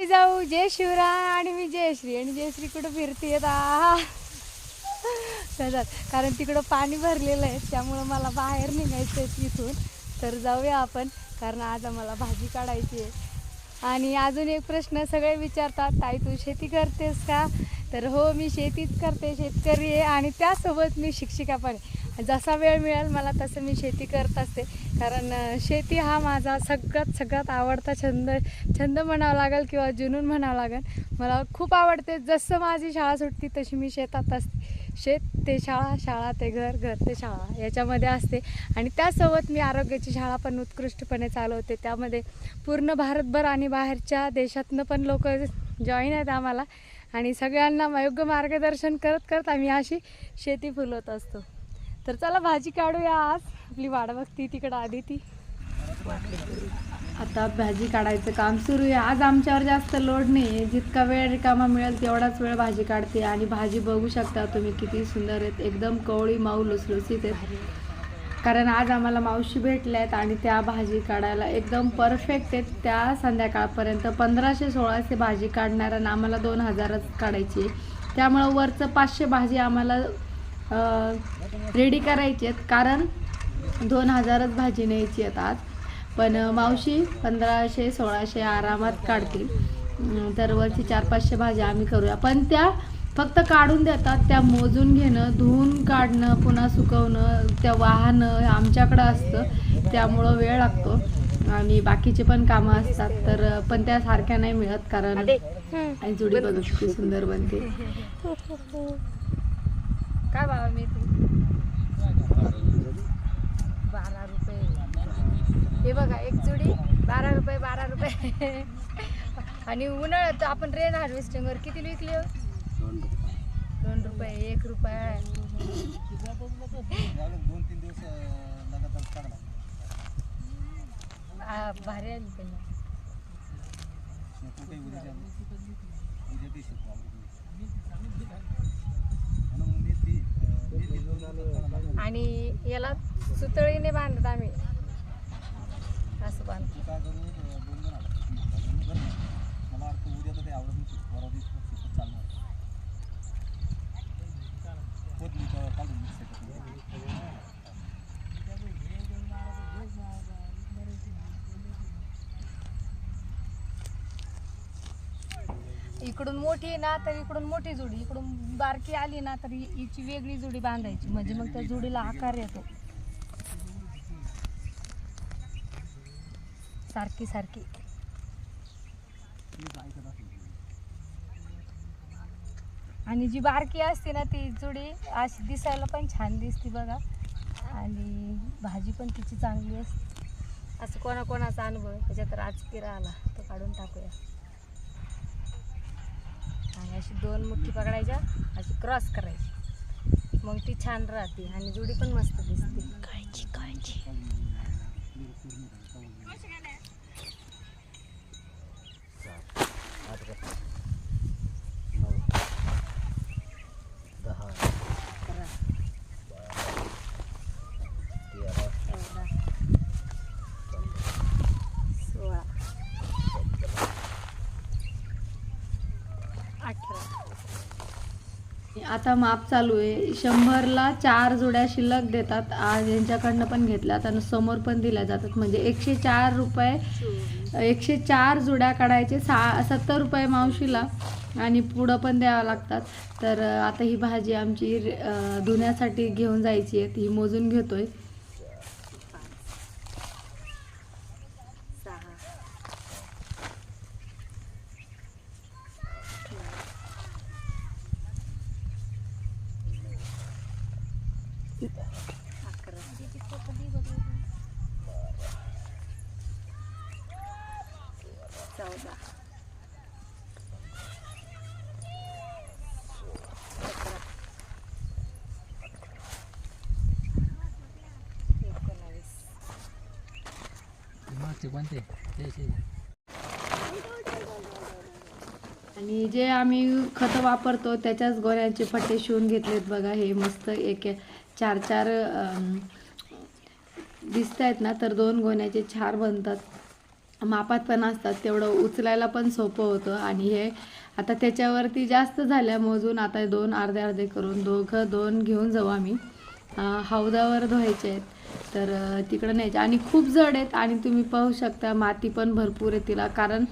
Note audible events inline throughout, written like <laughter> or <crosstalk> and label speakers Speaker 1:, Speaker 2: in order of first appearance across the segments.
Speaker 1: मी जाऊ. जय शिवराय आणि मी जयश्री आणि जयश्री कुठं फिरते येतात कारण तिकडं पाणी भरलेलं आहे त्यामुळं मला बाहेर निघायचं आहे तिथून. तर जाऊया आपण कारण आज आम्हाला भाजी काढायची आहे. आणि अजून एक प्रश्न सगळे विचारतात ताई तू शेती करतेस का? तर हो मी शेतीच करते शेतकरी आहे. आणि त्यासोबत मी शिक्षिका पण आहे. जसा वेळ मिळेल मला तसं मी शेती करत असते. कारण शेती हा माझा सगळ्यात सगळ्यात आवडता छंद छंद म्हणावा लागेल किंवा जुनून म्हणावं लागेल. मला खूप आवडते. जसं माझी शाळा सुटती तशी मी शेतात असते. शेत ते शाळा शाळा ते घर घर ते शाळा याच्यामध्ये असते. आणि त्यासोबत मी आरोग्याची शाळा पण उत्कृष्टपणे चालवते. त्यामध्ये पूर्ण भारतभर आणि बाहेरच्या देशातनं पण लोक जॉईन आहेत आम्हाला. आणि सगळ्यांना योग्य मार्गदर्शन करत करत आम्ही अशी शेती फुलवत असतो. तर चला भाजी काढूया आज. आपली वाड बघती तिकडं आधी ती. आता भाजी काढायचं काम सुरू आहे. आज आमच्यावर जास्त लोड नाही आहे जितका वेळ रिकामा मिळेल तेवढाच वेळ भाजी काढते. आणि भाजी बघू शकता तुम्ही किती सुंदर आहेत. एकदम कवळी माऊ लुसलुसीत आहेत. कारण आज आम्हाला मावशी भेटल्या आहेत आणि त्या भाजी काढायला एकदम परफेक्ट आहेत. त्या संध्याकाळपर्यंत पंधराशे सोळाशे भाजी काढणार आणि आम्हाला दोन हजारच काढायची त्यामुळं वरचं पाचशे भाजी आम्हाला रेडी करायची आहेत. कारण दोन हजारच भाजी न्यायची आहेत आज. पण मावशी पंधराशे सोळाशे आरामात काढतील. वरची चार पाचशे भाज्या आम्ही करूया. पण त्या फक्त काढून देतात. त्या मोजून घेणं धुवून काढणं पुन्हा सुकवणं त्या वाहनं आमच्याकडं असतं. त्यामुळं वेळ लागतो. आणि बाकीचे पण कामं असतात. तर पण त्या सारख्या नाही मिळत. कारण आणि जुडी बघ सुंदर बनते. काय बाबा मी बारा रुपये. हे बघा एक जुडी बारा रुपये बारा रुपये. आणि उन्हाळ्यात आपण रेन हार्वेस्टिंगवर किती विकली हो? दोन रुपये एक रुपये.
Speaker 2: दोन तीन दिवस लगातार
Speaker 1: आ, भारी आली पण
Speaker 2: कुठे उद्या उद्या
Speaker 1: आणि याला सुतळीने बांधत आम्ही. असं बांधतो
Speaker 2: तू काय करू दोन जण आला मला वाटतं उद्या तर ते आवडत नाही परवा दिवशी शिकत चालणार होत मी तेव्हा काढून मी शकत नाही
Speaker 1: इकडून मोठी आहे ना तर इकडून मोठी जोडी. इकडून बारकी आली ना तर हि- हिची वेगळी जोडी बांधायची. म्हणजे मग त्या जोडीला आकार येतो. सारखी सारखी. आणि जी बारकी असते ना ती जोडी अशी दिसायला पण छान दिसते बघा. आणि भाजी पण तिची चांगली असते. असं कोणाकोणाचा अनुभव आहे? त्याच्यात राजकिरा आला तो काढून टाकूया. आणि अशी दोन मुठी पकडायच्या अशी क्रॉस करायची. मग ती छान राहते आणि जुडी पण मस्त दिसते. काळजी काळजी आता माप चालू आहे. शंभरला चार जोड्या शिल्लक देतात. आज यांच्याकडनं पण घेतल्यात आणि समोर पण दिल्या जातात. म्हणजे एकशे चार रुपये एकशे चार जोड्या काढायचे सा सत्तर रुपये मावशीला आणि पुढं पण द्यावं लागतात. तर आता ही भाजी आमची धुण्यासाठी घेऊन जायची आहे. ती मोजून
Speaker 2: घेतो आहे चौदा
Speaker 1: आणि जे आम्ही खतं वापरतो त्याच्याच गोऱ्यांचे फटे शिवून घेतलेत बघा हे मस्त एक चार चार दिसत आहेत ना तर दोन गोण्याचे चार बनतात.
Speaker 3: मापात पण असतात तेवढं उचलायला पण सोपं होतं. आणि हे आता त्याच्यावरती जास्त झाल्या मोजून आता दोन अर्धे अर्धे करून दोघं दोन घेऊन जाऊ आम्ही. हौदावर धुवायचे आहेत तर तिकडं न्यायचे. आणि खूप जड आहेत आणि तुम्ही पाहू शकता माती पण भरपूर आहे तिला कारण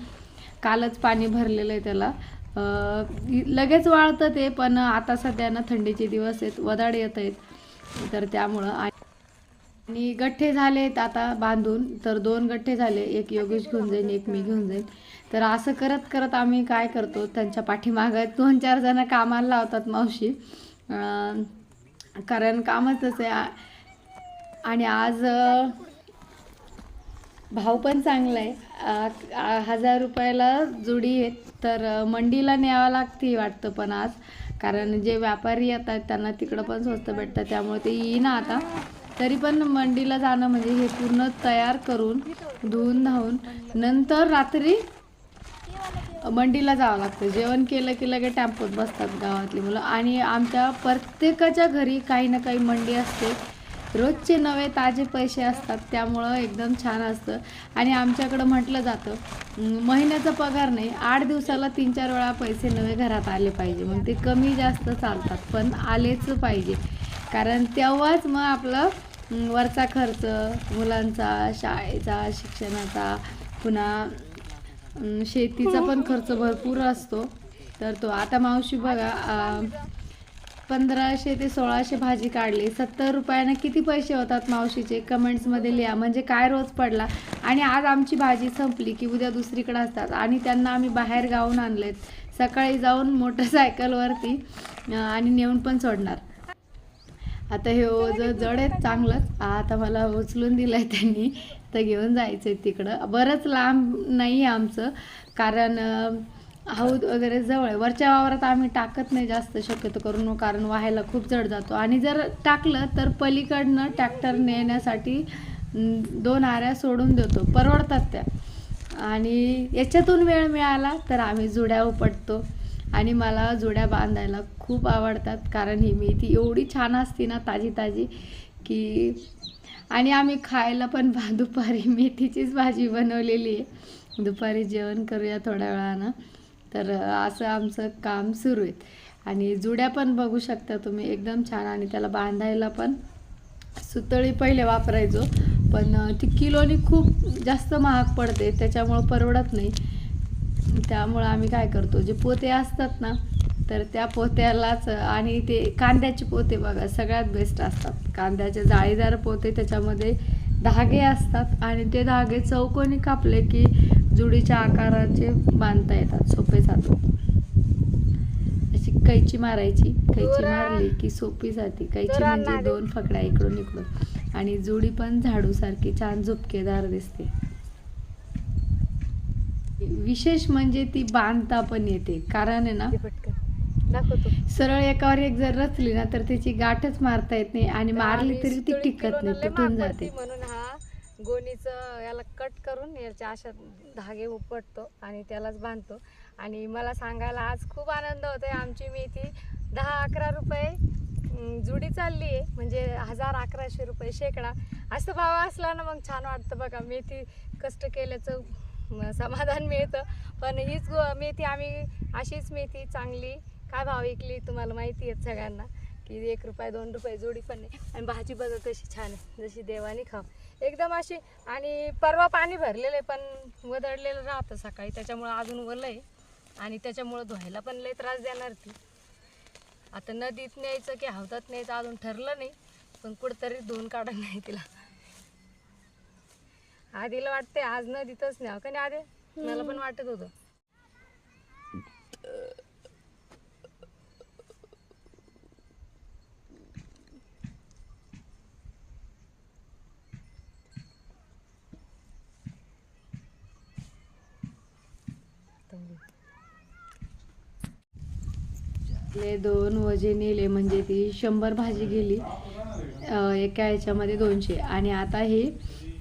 Speaker 3: कालच पाणी भरलेलं आहे त्याला. लगेच वाळतं ते पण आता सध्या ना थंडीचे दिवस आहेत वदाड येत आहेत. तर त्यामुळं आणि गठ्ठे झालेत आता बांधून तर दोन गठ्ठे झाले एक योगेश घेऊन जाईन एक मी घेऊन जाईन. तर असं करत करत आम्ही काय करतो त्यांच्या पाठीमागं दोन चार जण कामाला लावतात मावशी. कारण कामच आहे. आणि आज भाव पण चांगला आहे. हजार रुपयाला जुडी आहेत तर मंडीला न्यावं लागते वाटतं पण आज. कारण जे व्यापारी येतात त्यांना तिकडं पण स्वस्त भेटतं त्यामुळे ते येईना आता. तरी पण मंडीला जाणं म्हणजे हे पूर्ण तयार करून धुवून धावून नंतर रात्री मंडीला जावं लागतं. जेवण केलं की लगेच टॅम्पोत बसतात गावातली मुलं. आणि आमच्या प्रत्येकाच्या घरी काही ना काही मंडी असते. रोजचे नवे ताजे पैसे असतात त्यामुळं एकदम छान असतं. आणि आमच्याकडं म्हटलं जातं महिन्याचा पगार नाही आठ दिवसाला तीन चार वेळा पैसे नवे घरात आले पाहिजे. मग ते कमी जास्त चालतात पण आलेच पाहिजे. कारण तेव्हाच मग आपलं वरचा खर्च मुलांचा शाळेचा शिक्षणाचा पुन्हा शेतीचा पण खर्च भरपूर असतो. तर तो आता मावशी बघा पंधराशे ते सोळाशे भाजी काढली. सत्तर रुपयानं किती पैसे होतात मावशीचे? कमेंट्समध्ये लिहा. म्हणजे काय रोज पडला? आणि आज आमची भाजी संपली की उद्या दुसरीकडे असतात. आणि त्यांना आम्ही बाहेर गावून आणलेत. सकाळी जाऊन मोटरसायकलवरती आणि नेऊन पण सोडणार. आता हे ओझं जड आहेत चांगलंच. आता मला उचलून दिलंय त्यांनी. तर घेऊन जायचंय तिकडं. बरंच लांब नाही आहे आमचं. कारण हौद वगैरे जवळ आहे. वरच्या वावरात आम्ही टाकत नाही जास्त. शक्यतो करून कारण व्हायला खूप जड जातो. आणि जर टाकलं तर पलीकडनं ट्रॅक्टर नेण्यासाठी दोन आऱ्या सोडून देतो. परवडतात त्या. आणि याच्यातून वेळ मिळाला तर आम्ही जुड्या उपटतो. आणि मला जुड्या बांधायला खूप आवडतात कारण ही मेथी एवढी छान असते ना ताजी ताजी की आणि आम्ही खायला पण <laughs> भा दुपारी मेथीचीच भाजी बनवलेली आहे. दुपारी जेवण करूया थोड्या वेळानं. तर असं आमचं काम सुरू आहे. आणि जुड्या पण बघू शकता तुम्ही एकदम छान. आणि त्याला बांधायला पण सुतळी पहिले वापरायचो पण ती किलोनी खूप जास्त महाग पडते त्याच्यामुळं परवडत नाही. त्यामुळं आम्ही काय करतो जे पोते असतात ना तर त्या पोत्यालाच आणि ते कांद्याचे पोते बघा सगळ्यात बेस्ट असतात. कांद्याचे जाळीदार पोते त्याच्यामध्ये धागे असतात आणि ते धागे चौकोनी कापले की जुडीच्या आकाराचे बांधता येतात सोपे जातो अशी कैची मारायची कैची मारली की सोपी जाते. कैची म्हणजे दोन फकड्या इकडून इकडून. आणि जुडी पण झाडू सारखी छान झुपकेदार दिसते. विशेष म्हणजे ती बांधता पण येते. कारण आहे ना
Speaker 1: दाखवतो.
Speaker 3: सरळ एकावर एक जर रचली ना तर त्याची गाठच मारता येत नाही आणि मारली तरी ती टिकत नाही तुटून जाते.
Speaker 1: म्हणून हा गोणीचं याला कट करून याच्या अशा धागे उपटतो आणि त्यालाच बांधतो. आणि मला सांगायला आज खूप आनंद होतोय आमची मेथी. दहा अकरा रुपये जुडी चालली आहे. म्हणजे हजार अकराशे रुपये शेकडा. असं भाव असला ना मग छान वाटतं बघा. मेथी कष्ट केल्याचं समाधान मिळतं. पण हीच गो मेथी आम्ही अशीच मेथी चांगली. काय भाव विकली तुम्हाला माहिती आहेत सगळ्यांना? की एक रुपये दोन रुपये जोडी पण नाही. आणि भाजी बघा कशी छान आहे. जशी देवानी खाव एकदम अशी आणि परवा पाणी भरलेलं आहे पण वदळलेलं राहतं सकाळी. त्याच्यामुळं अजून वलं आहे. आणि त्याच्यामुळं धुवायला पण लय त्रास देणार ती. आता नदीत न्यायचं की हवतात न्यायचं अजून ठरलं नाही. पण कुठंतरी धुवून काढायला नाही तिला. आधीला वाटते आज नदीतच न्यावं का नाही आधी? मला पण वाटत होतं.
Speaker 3: ले दोन वजे नेले म्हणजे ती शंभर भाजी गेली. एका ह्याच्यामध्ये दोनशे. आणि आता हे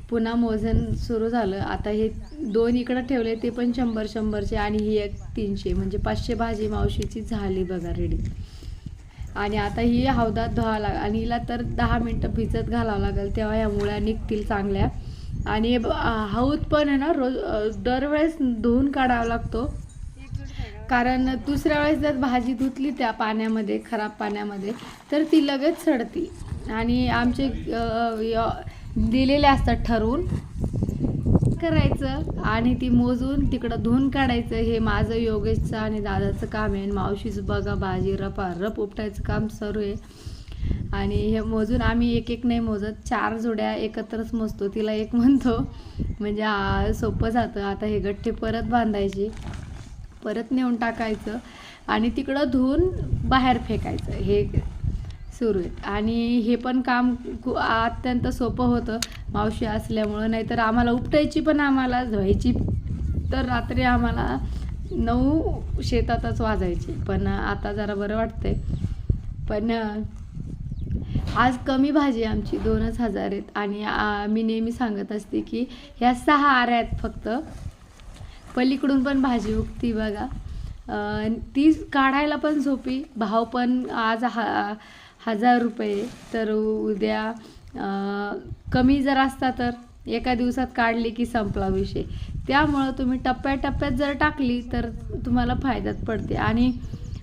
Speaker 3: पुन्हा मोजन सुरू झालं. आता हे दोन इकडं ठेवले ते पण शंभर शंभरचे आणि ही एक तीनशे. म्हणजे पाचशे भाजी मावशीची झाली बघा रेडी आणि आता ही हौदात धुवा लाग आणि हिला तर दहा मिनटं भिजत घालावं लागेल. तेव्हा ह्या मुळ्या निघतील चांगल्या. आणि हौद पण आहे ना रोज दरवेळेस धुवून काढावा लागतो. कारण दुसऱ्या वेळेस जर भाजी धुतली त्या पाण्यामध्ये खराब पाण्यामध्ये तर ती लगेच सडती. आणि आमचे दिलेले असतात ठरवून. करायचं आणि ती मोजून तिकडं धुवून काढायचं. हे माझं योगेशचं आणि दादाचं काम आहे. आणि मावशीचं बघा भाजी रपा रप उपटायचं काम सुरू आहे. आणि हे मोजून आम्ही एक एक नाही मोजत. चार जोड्या एकत्रच मोजतो. तिला एक म्हणतो. म्हणजे सोपं जातं. आता हे गठ्ठे परत बांधायचे. परत नेऊन टाकायचं. आणि तिकडं धुवून बाहेर फेकायचं. हे सुरू आहेत. आणि हे पण काम खू- अत्यंत सोपं होतं. मावशी असल्यामुळं. नाहीतर आम्हाला उपटायची पण आम्हाला धुवायची तर रात्री आम्हाला नऊ शेतातच वाजायची. पण आता जरा बरं वाटतंय. पण आज कमी भाजी आमची दोनच हजार आहेत. आणि मी नेहमी सांगत असते की ह्या सहा आऱ्या आहेत फक्त. पलीकडून पण भाजी उगती बघा. ती काढायला पण सोपी. भाव पण आज हा हजार रुपये. तर उद्या कमी जर असता तर एका दिवसात काढली की संपला विषय. त्यामुळं तुम्ही टप्प्याटप्प्यात जर टाकली तर तुम्हाला फायद्यात पडते. आणि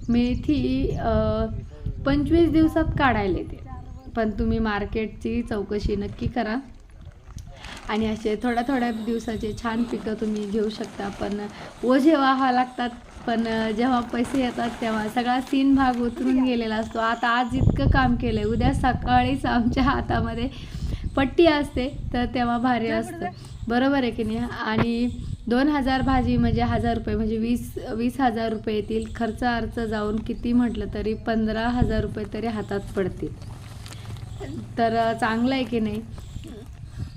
Speaker 3: मेथी पंचवीस दिवसात काढायला येते. पण तुम्ही मार्केटची चौकशी नक्की करा. आणि असे थोड्या थोड्या दिवसाचे छान पिकं तुम्ही घेऊ शकता. पण ओझे व्हावा लागतात. पण जेव्हा पैसे येतात तेव्हा सगळा सीन भाग उतरून गेलेला असतो. आता आज इतकं काम केलं आहे उद्या सकाळीच आमच्या हातामध्ये पट्टी असते तर तेव्हा भारी असतं. बरोबर. आहे की नाही? आणि दोन हजार भाजी म्हणजे हजार रुपये म्हणजे वीस वीस हजार रुपये येतील. खर्च अर्च जाऊन किती म्हटलं तरी पंधरा हजार रुपये तरी हातात पडतील. तर चांगलं आहे की नाही?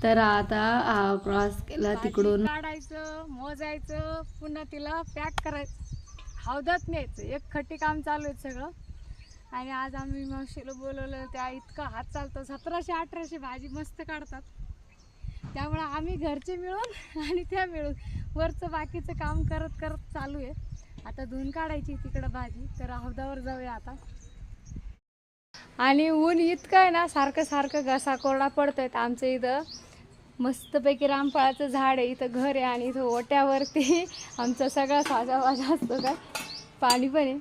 Speaker 3: तर आता क्रॉस केला तिकडून.
Speaker 1: काढायचं मोजायचं पुन्हा तिला पॅक करायचं. हौदात न्यायचं. एक खट्टी काम चालू आहे सगळं. आणि आज आम्ही मावशीला बोलवलं त्या इतका हात चालतो. सतराशे अठराशे भाजी मस्त काढतात. त्यामुळं आम्ही घरचे मिळून आणि त्या मिळून वरचं बाकीचं काम करत करत चालू आहे. आता धुवून काढायची तिकडं भाजी. तर हौदावर जाऊया आता. आणि ऊन इतकं आहे ना सारखं सारखं घसा कोरडा पडतोय आमचं इथं. मस्तपैकी रामफळाचं झाड आहे इथं घर आहे आणि इथं ओट्यावरती <laughs> आमचा सगळा साजा वाजा असतो काय पाणी पण आहे.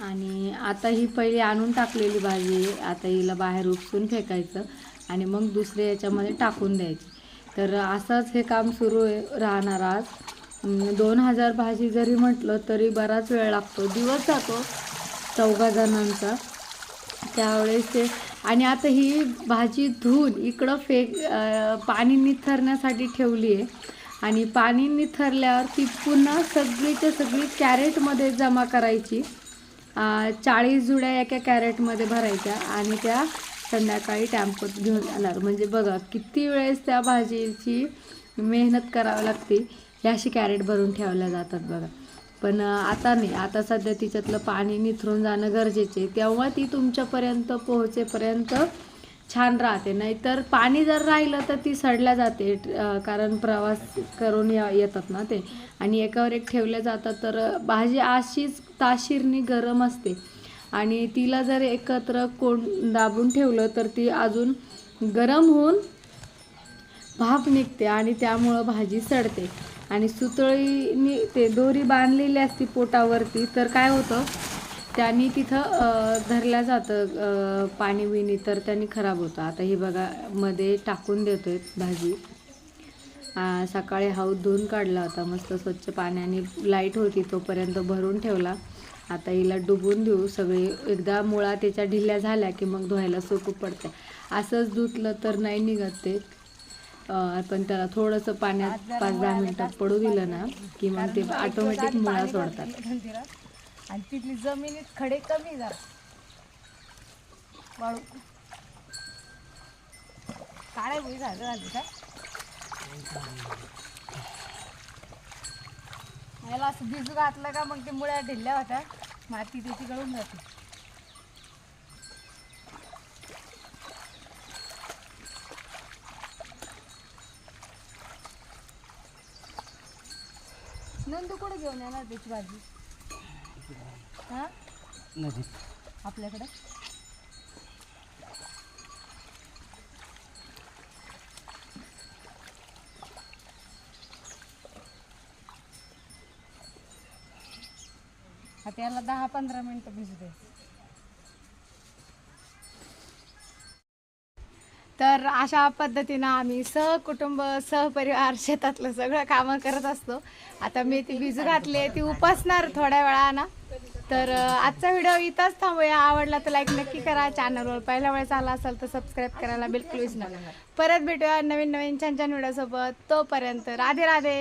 Speaker 3: आणि आता ही पहिली आणून टाकलेली भाजी आता हिला बाहेर उपसून फेकायचं आणि मग दुसरे याच्यामध्ये टाकून द्यायची. तर असंच हे काम सुरू आहे राहणार आज. दोन हजार भाजी जरी म्हटलं तरी बराच वेळ लागतो. दिवस जातो चौघा जणांचा. त्यावेळेस ते आणि आता ही भाजी धुवून इकडं फेक पाणी निथरण्यासाठी ठेवली आहे. आणि पाणी निथरल्यावर ती पुन्हा सगळीच्या सगळी कॅरेटमध्ये जमा करायची. चाळीस जुड्या एका कॅरेटमध्ये भरायच्या आणि त्या संध्याकाळी टॅम्पोत घेऊन जाणार म्हणजे बघा किती वेळेस त्या भाजीची मेहनत करावी लागते हे अशी कॅरेट भरून ठेवल्या जातात बघा. पण आता नाही. आता सध्या तिच्यातलं पाणी निथरून जाणं गरजेचे आहे. तेव्हा ती तुमच्यापर्यंत पोहोचेपर्यंत छान राहते. नाहीतर पाणी जर राहिलं तर ती सडल्या जाते कारण प्रवास करून या येतात ना ते. आणि एकावर एक ठेवल्या जातात तर भाजी अशीच ताशीरनी गरम असते. आणि तिला जर एकत्र कोण दाबून ठेवलं तर ती अजून गरम होऊन भाप निघते आणि त्यामुळं भाजी सडते. आणि सुतळीनी ते दोरी बांधलेली असती पोटावरती तर काय होतं? त्यांनी तिथं धरल्या जातं पाणी बिणी तर त्यांनी खराब होतं. आता हे बघा मध्ये टाकून देतोय भाजी. सकाळी हाऊस धुवून काढला होता मस्त स्वच्छ पाण्याने लाइट होती तोपर्यंत भरून ठेवला. आता हिला डुबून देऊ सगळे. एकदा मुळा त्याच्या ढिल्या झाल्या की मग धुवायला सोपं पडते असंच धुतलं तर नाही निघत ते. पण त्याला थोडंसं पाण्यात पाच दहा मिनटात पडू दिलं ना की मग ते ऑटोमॅटिक मुळा सोडतात
Speaker 1: आणि तिथली जमिनीत खडे कमी जरा वाळू. काळ्या भुई झालं का? याला असं भिजू घातलं का मग ते मुळ्या ढिल्ल्या होत्या. माती त्याची गळून जाते.
Speaker 4: नंदू कुठे घेऊन येणार त्याची भाजी? हा?
Speaker 5: नदी
Speaker 4: आपल्याकडे? आता याला दहा पंधरा मिनिटं भिजू दे.
Speaker 1: तर अशा पद्धतीनं आम्ही सहकुटुंब सहपरिवार शेतातलं सगळं कामं करत असतो. आता मी ती भिजू घातली ती उपासणार थोड्या वेळानं. तर आजचा व्हिडिओ इथंच थांबूया. आवडला तर लाईक नक्की करा. चॅनलवर पहिल्या वेळेस आला असेल तर सबस्क्राईब करायला बिलकुल विसरू नका. परत भेटूया नवीन नवीन छान छान व्हिडिओसोबत तोपर्यंत राधे राधे